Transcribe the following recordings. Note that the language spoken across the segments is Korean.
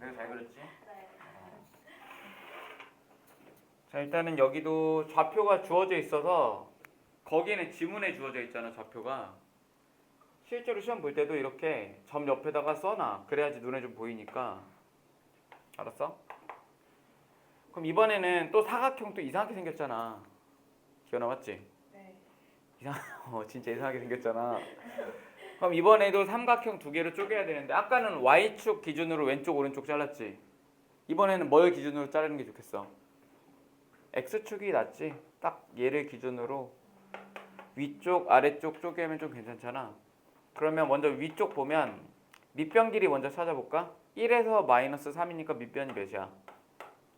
내가 잘 그렸지? 네. 자 일단은 여기도 좌표가 주어져 있어서 거기는 지문에 주어져 있잖아 좌표가 실제로 시험 볼 때도 이렇게 점 옆에다가 써놔 그래야지 눈에 좀 보이니까 알았어? 그럼 이번에는 또 사각형 또 이상하게 생겼잖아 기억 남았지? 네. 어 진짜 이상하게 생겼잖아 그럼 이번에도 삼각형 두 개를 쪼개야 되는데 아까는 Y축 기준으로 왼쪽 오른쪽 잘랐지 이번에는 뭘 기준으로 자르는 게 좋겠어? X축이 낫지 딱 얘를 기준으로 위쪽 아래쪽 쪼개면 좀 괜찮잖아 그러면 먼저 위쪽 보면 밑변 길이 먼저 찾아볼까? 1에서 마이너스 3이니까 밑변이 몇이야?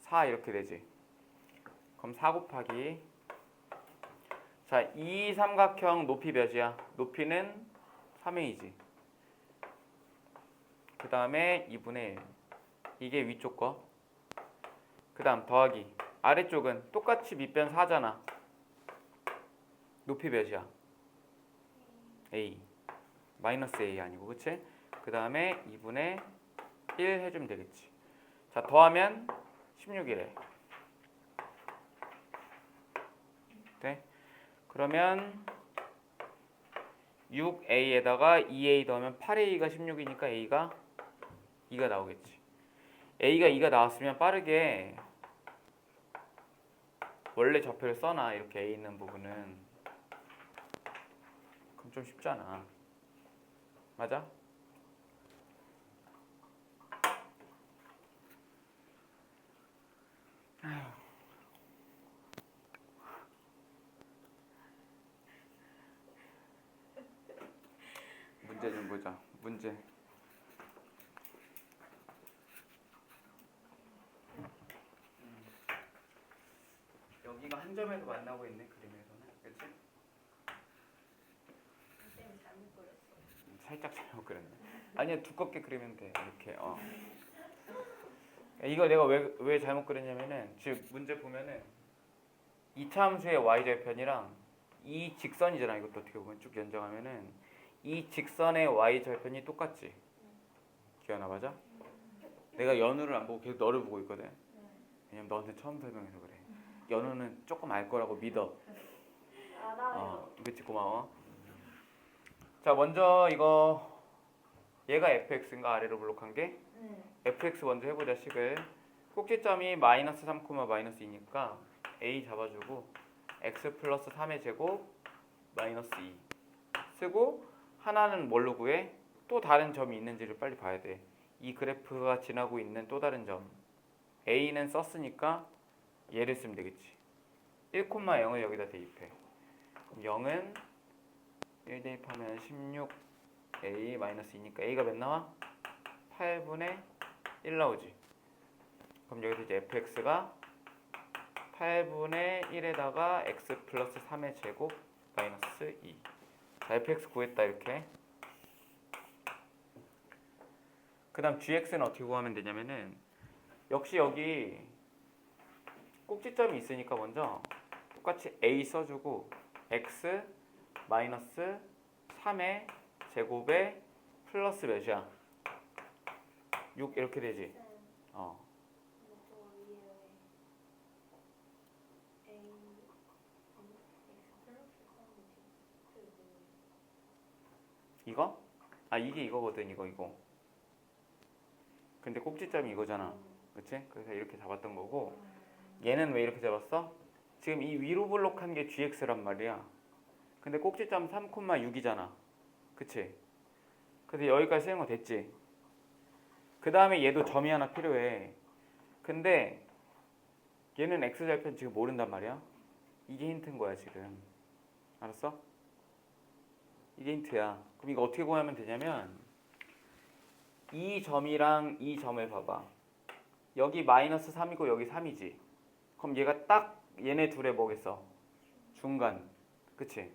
4 이렇게 되지 그럼 4 곱하기 자, 이 삼각형 높이 몇이야? 높이는 3a이지. 그 다음에 2분의 1. 이게 위쪽 거. 그 다음 더하기. 아래쪽은 똑같이 밑변 4잖아. 높이 몇이야? a. 마이너스 a 아니고, 그치? 그 다음에 2분의 1 해주면 되겠지. 자, 더하면 16이래. 돼? 그러면 6a에다가 2a 더하면 8a가 16이니까 a가 2가 나오겠지. a가 2가 나왔으면 빠르게 원래 좌표를 써놔 이렇게 a 있는 부분은 그럼 좀 쉽잖아. 맞아? 문제 좀 보자. 문제. 여기가 한 점에서 만나고 있네 그림에서는, 그렇지? 선생님 잘못 그렸어. 살짝 잘못 그렸네. 아니야 두껍게 그리면 돼 이렇게. 어. 이거 내가 왜 왜 잘못 그렸냐면은 지금 문제 보면은 이차함수의 y 절편이랑 이 직선이잖아. 이것도 어떻게 보면 쭉 연장하면은 이 직선의 y 절편이 똑같지. 기억나 맞아? 내가 연우를 안 보고 계속 너를 보고 있거든. 왜냐면 너한테 처음 설명해서 그래. 연우는 조금 알 거라고 믿어. 어, 그치 고마워. 자 먼저 이거 얘가 fx인가 아래로 블록한 게 네. fx 먼저 해보자 식을 꼭지점이 마이너스 3, 마이너스 2니까 a 잡아주고 x 플러스 3의 제곱 마이너스 2 쓰고 하나는 뭘로 구해? 또 다른 점이 있는지를 빨리 봐야 돼. 이 그래프가 지나고 있는 또 다른 점 a는 썼으니까 얘를 쓰면 되겠지. 1,0을 여기다 대입해. 그럼 0은 1 대입하면 16a 마이너스 2니까 a가 몇 나와? 8분의 1 나오지. 그럼 여기서 이제 fx가 8분의 1에다가 x 플러스 3의 제곱 마이너스 2. 자, fx 구했다 이렇게. 그 다음 gx는 어떻게 구하면 되냐면은 역시 여기 꼭지점이 있으니까 먼저 똑같이 a 써주고 x 마이너스 3의 제곱에 플러스 몇이야? 6 이렇게 되지. 네. 어. 이것도 위에 A X 플러스 그 이거? 아 이게 이거거든 이거 이거. 근데 꼭지점이 이거잖아. 그치? 그래서 이렇게 잡았던 거고 얘는 왜 이렇게 잡았어? 지금 이 위로 블록한 게 gx란 말이야. 근데 꼭지점 3,6이잖아. 그치? 그래서 여기까지 쓰는 거 됐지? 그 다음에 얘도 점이 하나 필요해. 근데 얘는 x절편 지금 모른단 말이야. 이게 힌트인 거야 지금. 알았어? 이게 힌트야. 그럼 이거 어떻게 구하면 되냐면 이 점이랑 이 점을 봐봐. 여기 마이너스 3이고 여기 3이지. 그럼 얘가 딱 얘네 둘의 뭐겠어? 중간. 그치?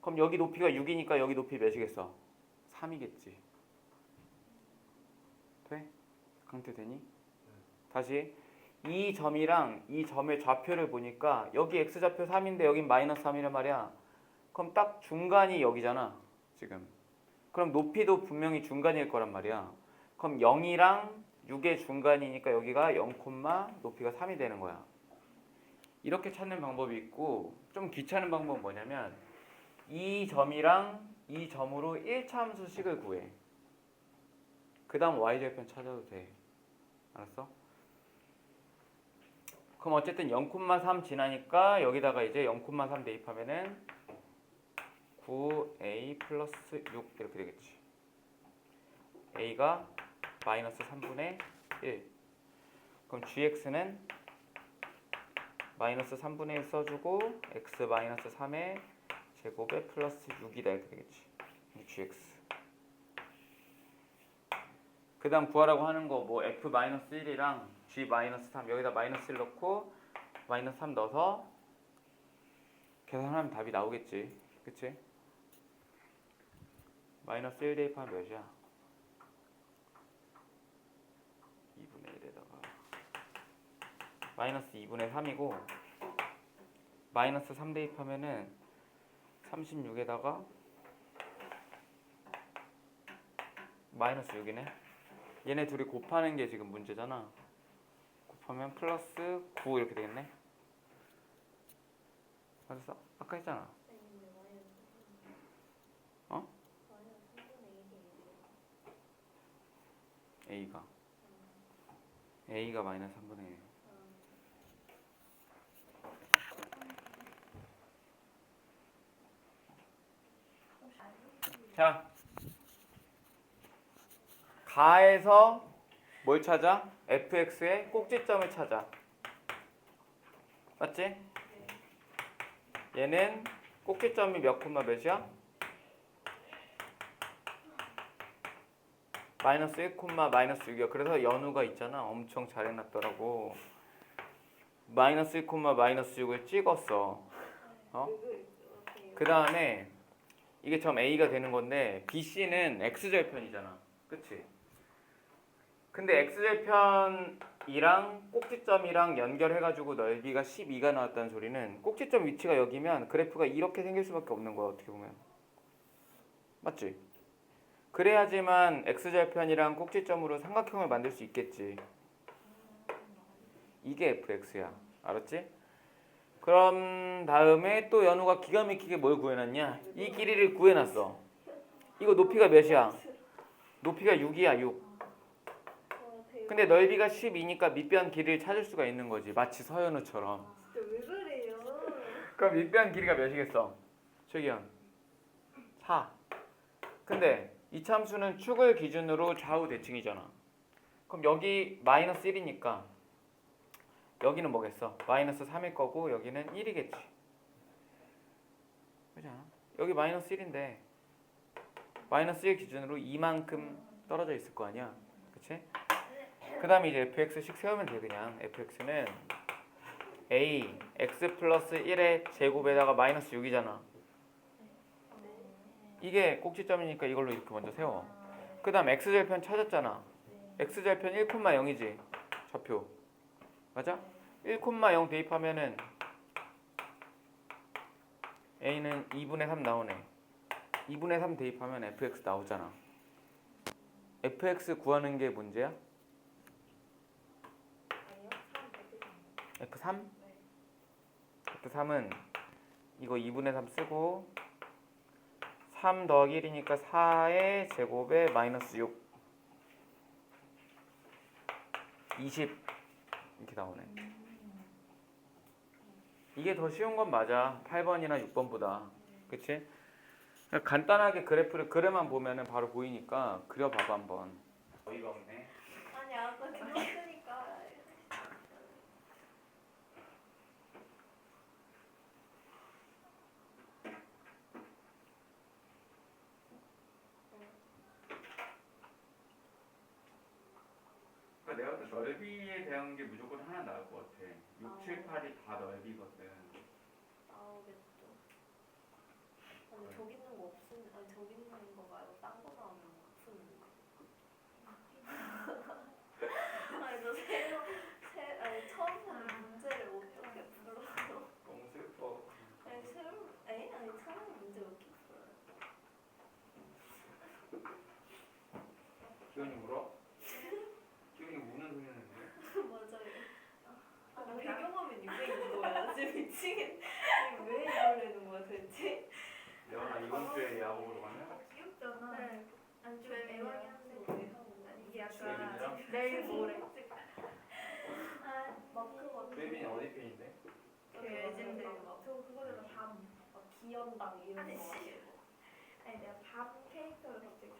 그럼 여기 높이가 6이니까 여기 높이 몇이겠어? 3이겠지. 돼? 강태 되니? 다시 이 점이랑 이 점의 좌표를 보니까 여기 x좌표 3인데 여긴 마이너스 3이란 말이야. 그럼 딱 중간이 여기잖아. 지금. 그럼 높이도 분명히 중간일 거란 말이야. 그럼 0이랑 6의 중간이니까 여기가 0, 높이가 3이 되는 거야. 이렇게 찾는 방법이 있고 좀 귀찮은 방법은 뭐냐면 이 점이랑 이 점으로 1차 함수식을 구해. 그 다음 y절편 찾아도 돼. 알았어? 그럼 어쨌든 0,3 지나니까 여기다가 이제 0,3 대입하면은 9a 플러스 6 이렇게 되겠지. a가 마이너스 3분의 1. 그럼 gx는 마이너스 3분의 1 써주고 x 마이너스 3의 제곱에 플러스 6이다 이렇게 되겠지. gx. 그 다음 구하라고 하는 거 뭐 f 마이너스 1이랑 g 마이너스 3 여기다 마이너스 1 넣고 마이너스 3 넣어서 계산하면 답이 나오겠지. 그치? 마이너스 1 대입하면 몇이야? 2분의 1에다가 마이너스 2분의 3이고 마이너스 3 대입하면은 36에다가 마이너스 6이네 얘네 둘이 곱하는 게 지금 문제잖아 곱하면 플러스 9 이렇게 되겠네 맞았어? 아까 했잖아 근데 마이너스 어? 마이너스 3분의 1이에요. A가 A가 마이너스 3분의 1 자, 가에서 뭘 찾아? fx의 꼭지점을 찾아. 맞지? 얘는 꼭지점이 몇 콤마 몇이야? 마이너스 1 콤마 마이너스 6이야. 그래서 연우가 있잖아. 엄청 잘 해놨더라고. 마이너스 1 콤마 마이너스 6을 찍었어. 어? 그 다음에 이게 점 A가 되는 건데 BC는 X절편이잖아. 그치? 근데 X절편이랑 꼭지점이랑 연결해가지고 넓이가 12가 나왔다는 소리는 꼭지점 위치가 여기면 그래프가 이렇게 생길 수밖에 없는 거야. 어떻게 보면. 맞지? 그래야지만 X절편이랑 꼭지점으로 삼각형을 만들 수 있겠지. 이게 FX야. 알았지? 그럼 다음에 또 연우가 기가 막히게 뭘 구해놨냐? 이 길이를 구해놨어. 이거 높이가 몇이야? 높이가 6이야 6. 근데 넓이가 12니까 밑변 길이를 찾을 수가 있는 거지. 마치 서연우처럼. 왜 그래요? 그럼 밑변 길이가 몇이겠어? 최기현 4 근데 이 참수는 축을 기준으로 좌우 대칭이잖아 그럼 여기 마이너스 1이니까 여기는 뭐겠어? 마이너스 3일 거고 여기는 1이겠지 그지? 여기 마이너스 1인데 마이너스 1 기준으로 이만큼 떨어져 있을 거 아니야 그치? 그 다음에 이제 fx식 세우면 돼 그냥 fx는 a x 플러스 1의 제곱에다가 마이너스 6이잖아. 이게 꼭지점이니까 이걸로 이렇게 먼저 세워. 그 다음 x절편 찾았잖아. x절편 1,0이지. 좌표. 맞아? 1,0 대입하면은 a는 2분의 3 나오네. 2분의 3 대입하면 fx 나오잖아. fx 구하는 게 문제야? 아니요? 3 F3? F3은 이거 2분의 3 쓰고 3 더하기 1이니까 4의 제곱에 마이너스 6 20 이렇게 나오네. 이게 더 쉬운 건 맞아. 8번이나 6번보다. 그치? 그냥 간단하게 그래프를 그래만 보면은 바로 보이니까 그려봐봐 한번. 어이가 없네. 아니 아까 그랬으니까 그러니까 내가 볼 때 넓이에 대한 게 무조건 하나 나올 것 같아. 6, 7, 8이 다 넓이거든. 나오겠죠. 아니 저기 있는 거 없으면 아니 저기 있는 거 말고 딴 거 나오면 없으면 아니 저 새로 새 아니 처음 보는 문제를 어떻게 풀어요? 너무 슬퍼. 아니 새로 에이 아니 처음 문제 어떻게 풀어요? 기훈이 울어? 미치겠네. 왜 이러려는 거야 대체? 영아 이번 주에 야구 보러 가냐? 귀엽잖아. 네. 안 좋은 애왕이 한데. 아니, 이게 약간 내일 모레. 아, 먹고 먹고. 수빈이 어디 팬인데? 그 아, 예전에 저 그거를 밤, 막 기연방 이런 거. 아니 내가 밤 캐릭터를 갑자기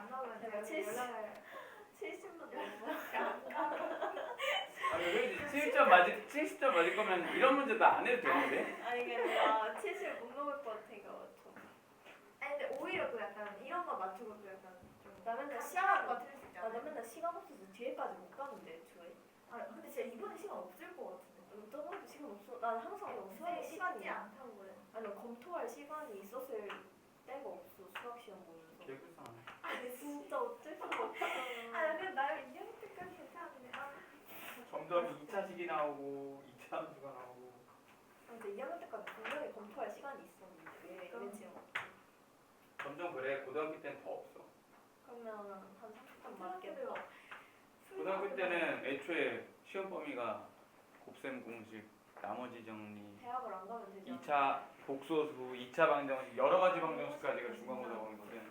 안 나오면 내가 제가 70. 연락을 70만 넘으면 아니 왜 70점 맞을 70점 맞을 거면 이런 문제 나안 해도 되는데 아니 그냥 70못 넘을 것 같으니까 좀. 아니 근데 오히려 그 약간 이런 거 맞추고 또 약간 좀 나 맨날 시간 시간 거 틀릴 수 아, 있잖아. 맨날 시간 없어서 뒤에까지 못 가는데 애초에. 아 근데 진짜 이번에 시간 없을 것 같은데. 저번에도 시간 없어. 난 항상 수학 시간이 않다고 그래. 아니 나 검토할 시간이 있었을 때가 없어 수학 시험 보면서. 개불쌍하네 아니 진짜 어쩔 수가 없잖아. 아 근데 나름 2학년 때까지 괜찮은데 아 점점 2차식이 나오고 2차 함수가 나오고. 근데 2학년 때까지 분명히 검토할 시간이 있었는데 왜 그럼. 지금 점점 그래. 고등학교 때는 더 없어. 그러면 한 30분 고등학교 맞겠다. 고등학교 때는 애초에 시험 범위가 곱셈 공식 나머지 정리 대학을 안 가면 않아? 2차 복소수 2차 방정식 여러 가지 방정식까지가 중간고등학원이거든.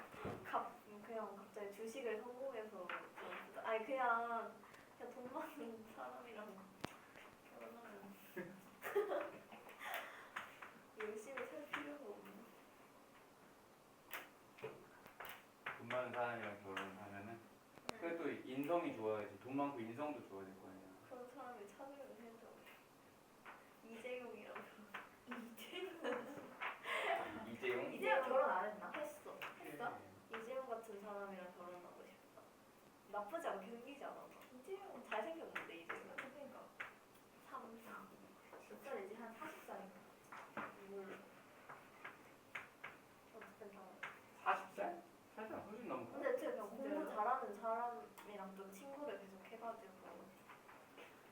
갑 그냥 갑자기 주식을 성공해서 좀- 아니 그냥 그냥 돈 많은 사람이랑 결혼하면 열심히 살 필요가 없네. 돈 많은 사람이랑 결혼하면은 그래도 인성이 좋아야지. 돈 많고 인성도 아니야 그런 사람이 찾으면 해줘. 이재용이랑 이재용? 이제야 결혼 안 했나? 했어. 했어? 이재용 같은 사람이랑 결혼하고 싶다. 나쁘지 않게 생기지 않아? 이제요. 잘생겼는데 이재용. 그러니까 3사. 몇 살이지? 한 40살인가? 몰라. 어쨌든 다. 40살? 살짝 훨씬 넘고 근데 제가 그냥 공부 진짜요? 잘하는 사람이랑 좀 친구를 계속 해가지고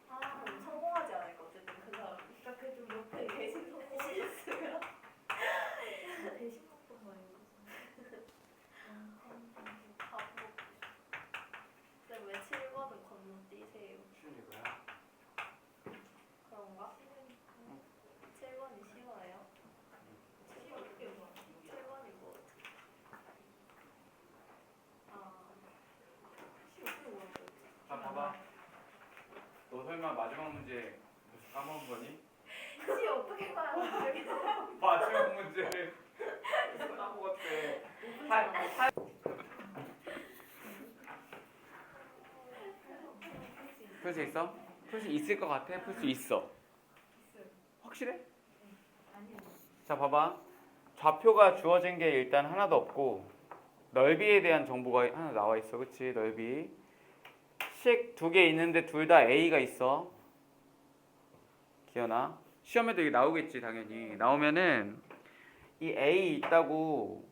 아 성공하지 않을까 어쨌든 그 사람 그러니까 그게 좀 높아. 그 대신 성공했으면 대신 먹던 거예요. 다 먹고 근데 왜 7번은 건너뛰세요? 쉬운 이거야? 그런가? 7번이 쉬워요? 7번이 뭐 아, 자 봐봐 너 설마 마지막 문제 벌써 까먹은 거니? 시 어떻게 봐요? 갑자기? 마지막 문제를 벌써 까먹었대 할- 할- 풀 수 있어? 풀 수 있을 것 같아? 풀 수 있어. 확실해? 자 봐봐. 좌표가 주어진 게 일단 하나도 없고 넓이에 대한 정보가 하나 나와 있어. 그치? 넓이. 식 두 개 있는데 둘 다 A가 있어. 기현아 시험에도 이게 나오겠지 당연히. 나오면은 이 A 있다고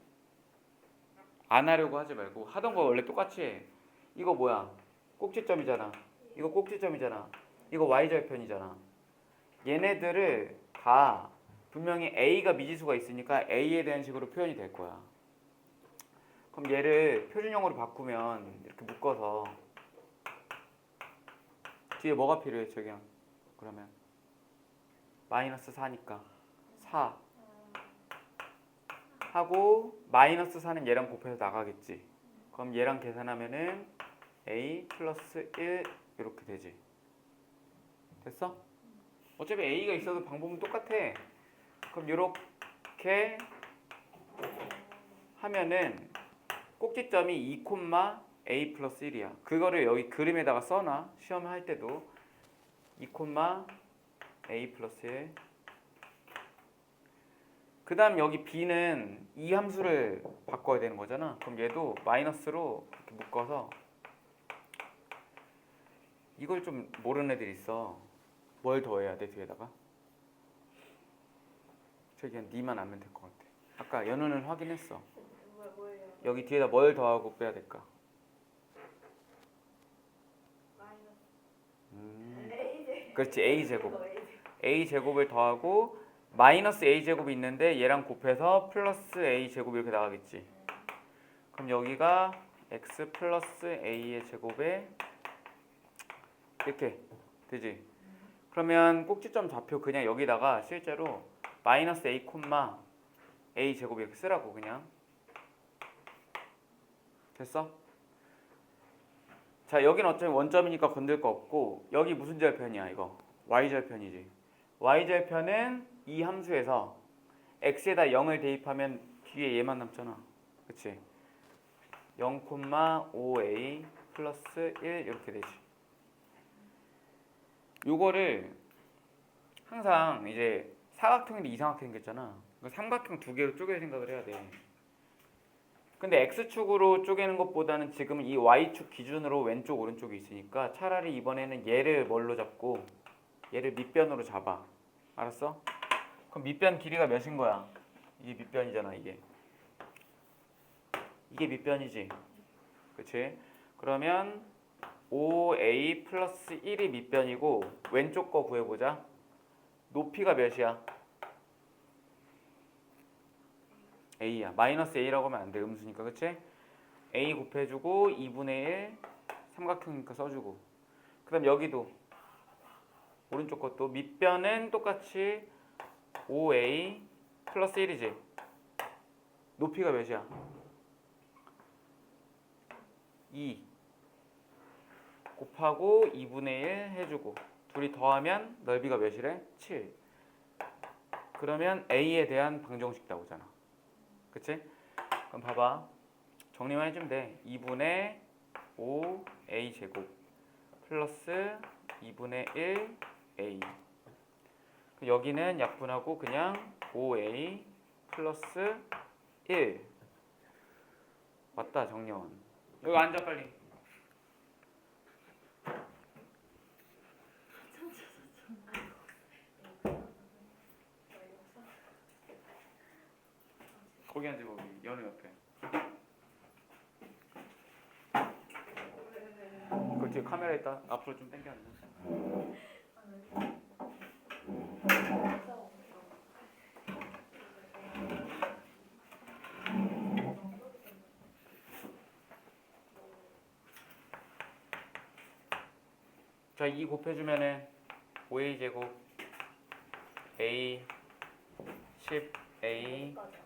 안 하려고 하지 말고 하던 거 원래 똑같이 해. 이거 뭐야? 꼭지점이잖아 이거 꼭지점이잖아 이거 y절편이잖아 얘네들을 다 분명히 a가 미지수가 있으니까 a에 대한 식으로 표현이 될 거야. 그럼 얘를 표준형으로 바꾸면 이렇게 묶어서 뒤에 뭐가 필요해, 저기야? 그러면 마이너스 4니까 4 하고 마이너스 4는 얘랑 곱해서 나가겠지. 그럼 얘랑 계산하면은 a 플러스 1 이렇게 되지. 됐어? 어차피 a가 있어도 방법은 똑같아. 그럼 이렇게 하면은 꼭지점이 2, a 플러스 1이야. 그거를 여기 그림에다가 써놔. 시험 할 때도 2, a 플러스 1. 그 다음 여기 b는 이 함수를 바꿔야 되는 거잖아. 그럼 얘도 마이너스로 이렇게 묶어서 이걸 좀 모르는 애들 있어. 뭘 더해야 돼 뒤에다가? 저기 니만 알면 될 것 같아. 아까 연우는 확인했어. 여기 뒤에다 뭘 더하고 빼야 될까? 음. 그렇지 a 제곱. a 제곱을 더하고 마이너스 a 제곱이 있는데 얘랑 곱해서 플러스 a 제곱 이렇게 나가겠지. 그럼 여기가 x 플러스 a의 제곱에 이렇게 되지. 그러면 꼭지점 좌표 그냥 여기다가 실제로 마이너스 a 콤마 a 제곱 이렇게 쓰라고 그냥. 됐어? 자 여긴 어차피 원점이니까 건들 거 없고 여기 무슨 절편이야 이거? Y 절편이지. Y 절편은 이 함수에서 x에다 0을 대입하면 뒤에 얘만 남잖아. 그치? 0,5a 플러스 1 이렇게 되지 요거를 항상 이제 사각형인데 이상하게 생겼잖아 그 삼각형 두 개로 쪼개 생각을 해야 돼 근데 x축으로 쪼개는 것보다는 지금 이 y축 기준으로 왼쪽 오른쪽이 있으니까 차라리 이번에는 얘를 뭘로 잡고 얘를 밑변으로 잡아 알았어? 그럼 밑변 길이가 몇인 거야? 이게 밑변이잖아 이게 이게 밑변이지 그치? 그러면 5a 플러스 1이 밑변이고 왼쪽 거 구해보자. 높이가 몇이야? a야. 마이너스 a라고 하면 안 돼. 음수니까. 그치? a 곱해주고 2분의 1 삼각형이니까 써주고. 그 다음 여기도 오른쪽 것도 밑변은 똑같이 5a 플러스 1이지. 높이가 몇이야? 2 곱하고 2분의 1 해주고 둘이 더하면 넓이가 몇이래? 7 그러면 a에 대한 방정식 나오잖아. 그치? 그럼 봐봐. 정리만 해주면 돼. 2분의 5a 제곱 플러스 2분의 1 a. 여기는 약분하고 그냥 5a 플러스 1 맞다 정리원. 여기 앉아 빨리 거기 앉아 거기. 연우 옆에. 그 뒤에 카메라 있다. 앞으로 좀 당겨 앉아 자, 2 곱해주면은 5a 제곱 a 10a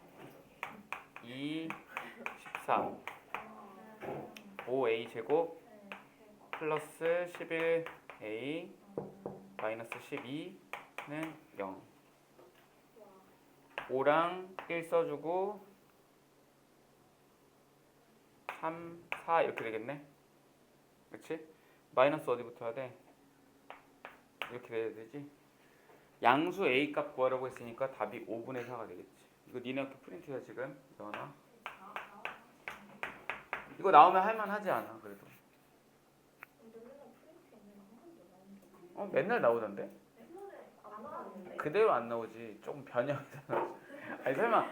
2 14 5a 제곱 플러스 11a 마이너스 12는 0 5랑 1 써주고 3, 4 이렇게 되겠네. 그치? 마이너스 어디부터 해야 돼? 이렇게 돼야 되지? 양수 a 값 구하라고 했으니까 답이 5분의 4가 되겠지 이거 니네 학교 프린트야 지금? 이거나 이거 나오면 할만하지 않아 그래도. 어 맨날 나오던데? 그대로 안 나오지. 조금 변형이 아니 설마